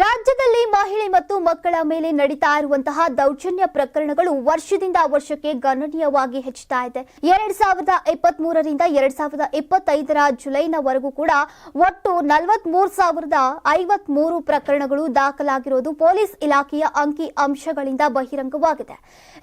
ರಾಜ್ಯದಲ್ಲಿ ಮಹಿಳೆ ಮತ್ತು ಮಕ್ಕಳ ಮೇಲೆ ನಡೀತಾ ಇರುವಂತಹ ದೌರ್ಜನ್ಯ ಪ್ರಕರಣಗಳು ವರ್ಷದಿಂದ ವರ್ಷಕ್ಕೆ ಗಣನೀಯವಾಗಿ ಹೆಚ್ಚುತ್ತಾ ಇದೆ. ಎರಡ್ ಸಾವಿರದ ಇಪ್ಪತ್ತ್ ಮೂರರಿಂದ ಎರಡ್ ಸಾವಿರದ ಇಪ್ಪತ್ತೈದರ ಜುಲೈನವರೆಗೂ ಕೂಡ ಒಟ್ಟು ನಲವತ್ತ್ ಮೂರು ಸಾವಿರದ ಐವತ್ ಮೂರು ಪ್ರಕರಣಗಳು ದಾಖಲಾಗಿರೋದು ಪೊಲೀಸ್ ಇಲಾಖೆಯ ಅಂಕಿ ಅಂಶಗಳಿಂದ ಬಹಿರಂಗವಾಗಿದೆ.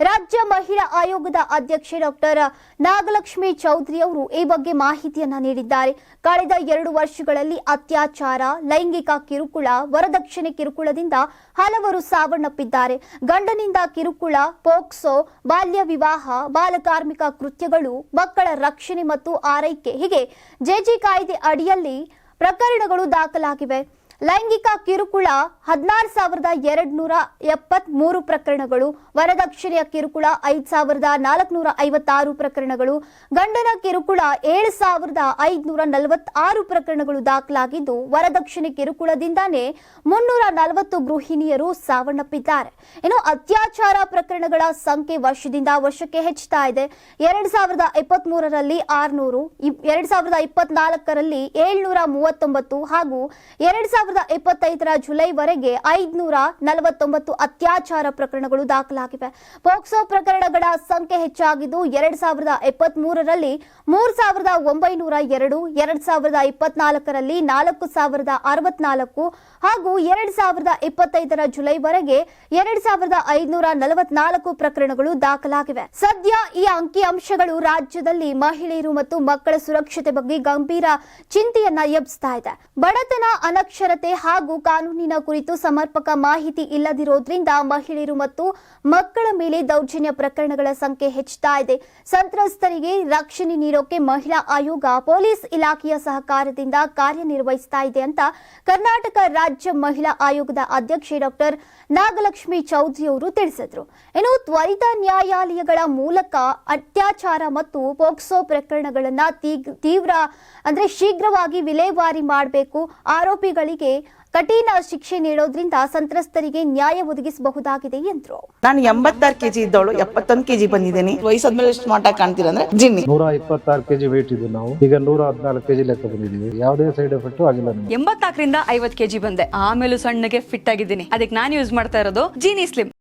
ರಾಜ್ಯ ಮಹಿಳಾ ಆಯೋಗದ ಅಧ್ಯಕ್ಷೆ ಡಾಕ್ಟರ್ ನಾಗಲಕ್ಷ್ಮಿ ಚೌಧರಿ ಅವರು ಈ ಬಗ್ಗೆ ಮಾಹಿತಿಯನ್ನ ನೀಡಿದ್ದಾರೆ. ಕಳೆದ ಎರಡು ವರ್ಷಗಳಲ್ಲಿ ಅತ್ಯಾಚಾರ, ಲೈಂಗಿಕ ಕಿರುಕುಳ, ವರದಕ್ಷಿಣೆ ಕಿರುಕುಳದಿಂದ ಹಲವರು ಸಾವನ್ನಪ್ಪಿದ್ದಾರೆ. ಗಂಡನಿಂದ ಕಿರುಕುಳ, ಪೋಕ್ಸೋ, ಬಾಲ್ಯ ವಿವಾಹ ಬಾಲಕಾರ್ಮಿಕ ಕೃತ್ಯಗಳು, ಮಕ್ಕಳ ರಕ್ಷಣೆ ಮತ್ತು ಆರೈಕೆ ಹೀಗೆ ಜೆಜಿ ಕಾಯ್ದೆ ಅಡಿಯಲ್ಲಿ ಪ್ರಕರಣಗಳು ದಾಖಲಾಗಿವೆ. ಲೈಂಗಿಕ ಕಿರುಕುಳ ಹದಿನಾರು ಸಾವಿರದ ಎರಡ್ ನೂರ ಎಪ್ಪತ್ತ್ ಮೂರು ಪ್ರಕರಣಗಳು, ವರದಕ್ಷಿಣೆಯ ಕಿರುಕುಳ ಐದು ಸಾವಿರದ ನಾಲ್ಕುನೂರ ಐವತ್ತಾರು ಪ್ರಕರಣಗಳು, ಗಂಡನ ಕಿರುಕುಳ ಏಳು ಸಾವಿರದ ಐದುನೂರ ನಲವತ್ತಾರು ಪ್ರಕರಣಗಳು ದಾಖಲಾಗಿದ್ದು, ವರದಕ್ಷಿಣೆ ಕಿರುಕುಳದಿಂದಾನೇ ಮುನ್ನೂರ ನಲವತ್ತು ಗೃಹಿಣಿಯರು ಸಾವನ್ನಪ್ಪಿದ್ದಾರೆ. ಇನ್ನು ಅತ್ಯಾಚಾರ ಪ್ರಕರಣಗಳ ಸಂಖ್ಯೆ ವರ್ಷದಿಂದ ವರ್ಷಕ್ಕೆ ಹೆಚ್ಚುತ್ತಾ ಇದೆ. ಎರಡು ಸಾವಿರದ ಇಪ್ಪತ್ತ್ ಮೂರರಲ್ಲಿ ಆರುನೂರು ಎರಡು ಸಾವಿರದ ಇಪ್ಪತ್ನಾಲ್ಕರಲ್ಲಿ ಏಳ್ನೂರ ಮೂವತ್ತೊಂಬತ್ತು ಹಾಗೂ ಎರಡು ಸಾವಿರದ ಇಪ್ಪತ್ತೈದರ ಜುಲೈವರೆಗೆ ಐದುನೂರ ನಲವತ್ತೊಂಬತ್ತು ಅತ್ಯಾಚಾರ ಪ್ರಕರಣಗಳು ದಾಖಲಾಗಿವೆ. ಪೋಕ್ಸೋ ಪ್ರಕರಣಗಳ ಸಂಖ್ಯೆ ಹೆಚ್ಚಾಗಿದ್ದು ಎರಡ್ ಸಾವಿರದ ಇಪ್ಪತ್ತ್ ಮೂರರಲ್ಲಿ ಮೂರ್ ಸಾವಿರದ ಒಂಬೈನೂರ ಎರಡು, ಎರಡ್ ಸಾವಿರದ ಇಪ್ಪತ್ನಾಲ್ಕರಲ್ಲಿ ನಾಲ್ಕು ಸಾವಿರದ ಅರವತ್ನಾಲ್ಕು ಹಾಗೂ ಎರಡ್ ಸಾವಿರದ ಇಪ್ಪತ್ತೈದರ ಜುಲೈವರೆಗೆ ಎರಡ್ ಸಾವಿರದ ಐದುನೂರ ನಲವತ್ನಾಲ್ಕು ಪ್ರಕರಣಗಳು ದಾಖಲಾಗಿವೆ. ಸದ್ಯ ಈ ಅಂಕಿ ಅಂಶಗಳು ರಾಜ್ಯದಲ್ಲಿ ಮಹಿಳೆಯರು ಮತ್ತು ಮಕ್ಕಳ ಸುರಕ್ಷತೆ ಬಗ್ಗೆ ಗಂಭೀರ ಚಿಂತೆಯನ್ನ ಎಬ್ಸ್ತಾ ಇದೆ. ಬಡತನ ಅನಕ್ಷರತೆ ಹಾಗೂ ಕಾನೂನಿನ ಕುರಿತು ಸಮರ್ಪಕ ಮಾಹಿತಿ ಇಲ್ಲದಿರೋದ್ರಿಂದ ಮಹಿಳೆಯರು ಮತ್ತು ಮಕ್ಕಳ ಮೇಲೆ ದೌರ್ಜನ್ಯ ಪ್ರಕರಣಗಳ ಸಂಖ್ಯೆ ಹೆಚ್ಚುತ್ತಾ ಇದೆ. ಸಂತ್ರಸ್ತರಿಗೆ ರಕ್ಷಣೆ ನೀಡೋಕೆ ಮಹಿಳಾ ಆಯೋಗ, ಪೊಲೀಸ್ ಇಲಾಖೆಯ ಸಹಕಾರದಿಂದ ಕಾರ್ಯನಿರ್ವಹಿಸ್ತಾ ಇದೆ ಅಂತ ಕರ್ನಾಟಕ ರಾಜ್ಯ ಮಹಿಳಾ ಆಯೋಗದ ಅಧ್ಯಕ್ಷೆ ಡಾಕ್ಟರ್ ನಾಗಲಕ್ಷ್ಮಿ ಚೌಧರಿ ಅವರು ತಿಳಿಸಿದ್ರು. ಇನ್ನು ತ್ವರಿತ ನ್ಯಾಯಾಲಯಗಳ ಮೂಲಕ ಅತ್ಯಾಚಾರ ಮತ್ತು ಪೋಕ್ಸೋ ಪ್ರಕರಣಗಳನ್ನ ತೀವ್ರ ಅಂದ್ರೆ ಶೀಘ್ರವಾಗಿ ವಿಲೇವಾರಿ ಮಾಡಬೇಕು. ಆರೋಪಿಗಳಿಗೆ ಕಠಿಣ ಶಿಕ್ಷೆ ನೀಡೋದ್ರಿಂದ ಸಂತ್ರಸ್ತರಿಗೆ ನ್ಯಾಯ ಒದಗಿಸಬಹುದಾಗಿದೆ ಎಂದರು. ನಾನು ಎಂಬತ್ತಾರು ಕೆಜಿ ಇದ್ದವಳು ಎಪ್ಪತ್ತೊಂದು ಕೆಜಿ ಬಂದಿದ್ದೀನಿ. ವಯಸ್ಸಾದ್ಮೇಲೆ ಎಷ್ಟು ಮಾಟ ಕಾಣ್ತೀರಾ ಅಂದ್ರೆ ಜಿನ್ನಿ. ನೂರ ಇಪ್ಪತ್ತಾರು ಕೆಜಿ ವೇಟ್ ಇದ್ದು ನಾವು. ಈಗ ನೂರ ಹದಿನಾಲ್ಕು ಕೆಜಿ ಲೆಕ್ಕ ಬಂದಿದ್ದೀವಿ. ಯಾವುದೇ ಸೈಡ್ ಎಫೆಕ್ಟ್ ಆಗಿಲ್ಲ ಎಂಬತ್ತಾಕರಿಂದ ಎಂಬತ್ನಾಲ್ಕರಿಂದ ಐವತ್ ಕೆಜಿ ಬಂದೆ. ಆಮೇಲೆ ಸಣ್ಣಗೆ ಫಿಟ್ ಆಗಿದ್ದೀನಿ. ಅದಕ್ಕೆ ನಾನು ಯೂಸ್ ಮಾಡ್ತಾ ಇರೋದು ಜೀನಿ ಸ್ಲಿಮ್